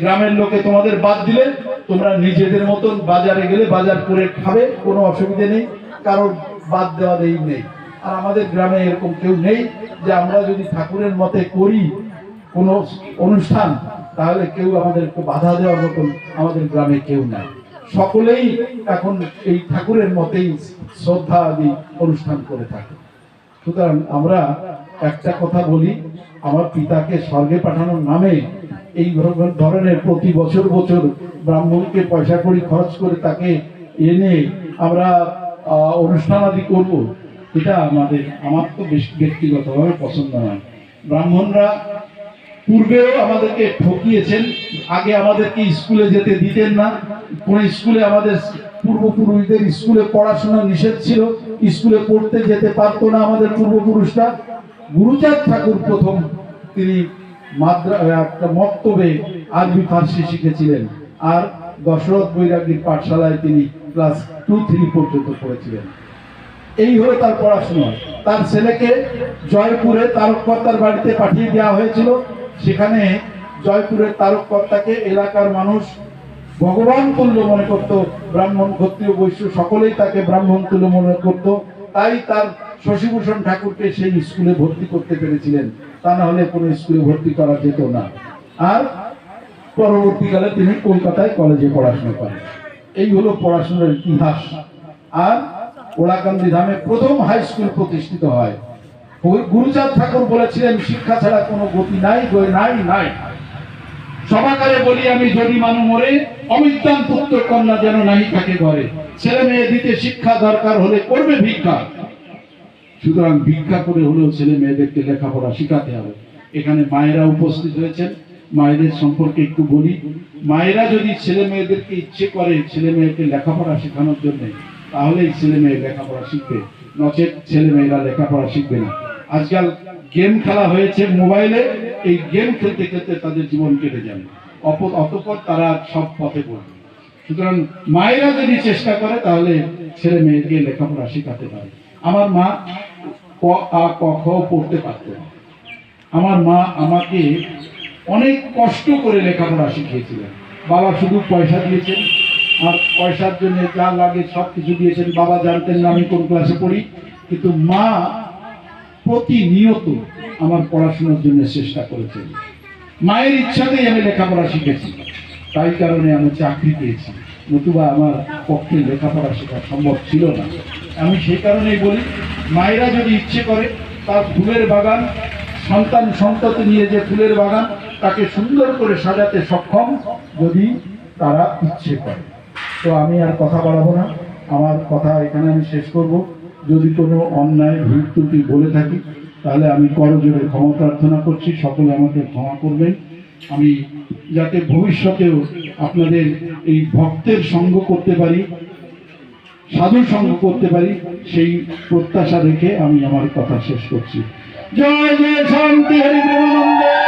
গ্রামের লোকে তোমাদের বাদ দিলে তোমরা নিজেদের মতন বাজারে গেলে বাজার করে খাবে, কোনো অসুবিধে নেই, কারোর বাদ দেওয়া দেই নেই। আর আমাদের গ্রামে এরকম কেউ নেই যে আমরা যদি ঠাকুরের মতে করি কোনো অনুষ্ঠান, তাহলে কেউ আমাদেরকে বাধা দেওয়ার মতন আমাদের গ্রামে কেউ নাই। সকলেই এখন এই ঠাকুরের মতেই শ্রদ্ধা আদি অনুষ্ঠান করে থাকে। সুতরাং আমরা একটা কথা বলি, আমার পিতাকে স্বর্গে পাঠানোর নামে এই ধর- ধরনের প্রতি বছর বছর ব্রাহ্মণকে পয়সা করি খরচ করে তাকে এনে আমরা অনুষ্ঠান আদি করব। এটা আমাদের, আমার তো বেশ ব্যক্তিগতভাবে পছন্দ নয়। ব্রাহ্মণরা পূর্বেও আমাদেরকে ঠকিয়েছেন, আগে আমাদেরকে স্কুলে যেতে দিতেন না। কোন স্কুলে আমাদের পূর্বপুরুষদের স্কুলে পড়াশোনা নিষেধ ছিল, স্কুলে পড়তে যেতে পারতো না আমাদের পূর্বপুরুষরা। গুরুচাঁদ ঠাকুর প্রথম তিনি একটা মক্তবে আরবি ফার্সি শিখেছিলেন। আর দশরথ বৈরাগীর পাঠশালায় তিনি ক্লাস টু, থ্রি পর্যন্ত পড়েছিলেন। এই হলো তার পড়াশোনা। তার ছেলেকে জয়পুরে তারককর্তার বাড়িতে পাঠিয়ে দেওয়া হয়েছিল। সেখানে জয়পুরের তারককর্তাকে এলাকার মানুষ ভগবান তুল্য মনে করত, ব্রাহ্মণ, ক্ষত্রিয়, বৈশ্য, সকলেই তাকে ব্রাহ্মণ তুল্য মনে করত। তাই তার শশীভূষণ ঠাকুরকে সেই স্কুলে ভর্তি করতে পেরেছিলেন। তা না হলে কোনো স্কুলে ভর্তি করা যেত না। আর পরবর্তীকালে তিনি কলকাতায় কলেজে পড়াশোনা করেন। এই হলো পড়াশোনার ইতিহাস। আর ওলাকান্দি ধামে প্রথম হাই স্কুল প্রতিষ্ঠিত হয়। গুরুচাঁদ ঠাকুর বলেছিলেন, শিক্ষা ছাড়া কোনো গতি নাই নাই নাই। সবাকারে বলি, আমি যদি মানু মরে অমিতান পুত্র কন্যা যেন নাই থাকে ঘরে। ছেলে মেয়ে দিতে শিক্ষা দরকার হলে করবে ভিক্ষা। সুতরাং ভিক্ষা করে হলেও ছেলে মেয়েদেরকে লেখাপড়া শেখাতে হবে। এখানে মায়েরা উপস্থিত হয়েছেন। মায়েদের সম্পর্কে একটু বলি। মায়েরা যদি ছেলে মেয়েদেরকে ইচ্ছে করে ছেলে মেয়েকে লেখাপড়া শেখানোর জন্য, তাহলেই ছেলে মেয়ে লেখাপড়া শিখবে। নচেত ছেলে মেয়েরা লেখাপড়া শিখবে না। আজকাল গেম খেলা হয়েছে মোবাইলে। এই গেম খেলতে খেলতে তাদের জীবন কেটে যাবে। অতঃপর তারা সব পথে পড়বে। সুতরাং মায়েরা যদি চেষ্টা করে, তাহলে ছেলে মেয়েকে লেখাপড়া শেখাতে পারে। আমার মা ক আ ক খ পড়তে পারত না। আমার মা আমাকে অনেক কষ্ট করে লেখাপড়া শিখিয়েছিলেন। বাবা শুধু পয়সা দিয়েছেন, আর পয়সার জন্য যা লাগে সব কিছু দিয়েছেন। বাবা জানতেন না আমি কোন ক্লাসে পড়ি, কিন্তু মা প্রতিনিয়ত আমার পড়াশোনার জন্য চেষ্টা করেছেন। মায়ের ইচ্ছাতেই আমি লেখাপড়া শিখেছি। তাই কারণে আমি চাকরি পেয়েছি। নতুবা আমার পক্ষে লেখাপড়া শেখা সম্ভব ছিল না। আমি সেই কারণেই বলি মায়েরা যদি ইচ্ছে করে, তার ফুলের বাগান, সন্তান সন্ততি নিয়ে যে ফুলের বাগান, তাকে সুন্দর করে সাজাতে সক্ষম যদি তারা ইচ্ছে করে। তো আমি আর কথা বাড়াবো না। আমার কথা এখানে আমি শেষ করব। যদি কোনো অন্যায়, ভুল বলে থাকি, তাহলে আমি করজোরে ক্ষমা প্রার্থনা করছি। সকলে আমাকে ক্ষমা করবেন। আমি যাতে ভবিষ্যতেও আপনাদের এই ভক্তের সঙ্গ করতে পারি। সাধু সঙ্গ করতে পারি, সেই প্রত্যাশা রেখে আমি আমার কথা শেষ করছি। জয় জয় শান্তি, হরি প্রেমানন্দে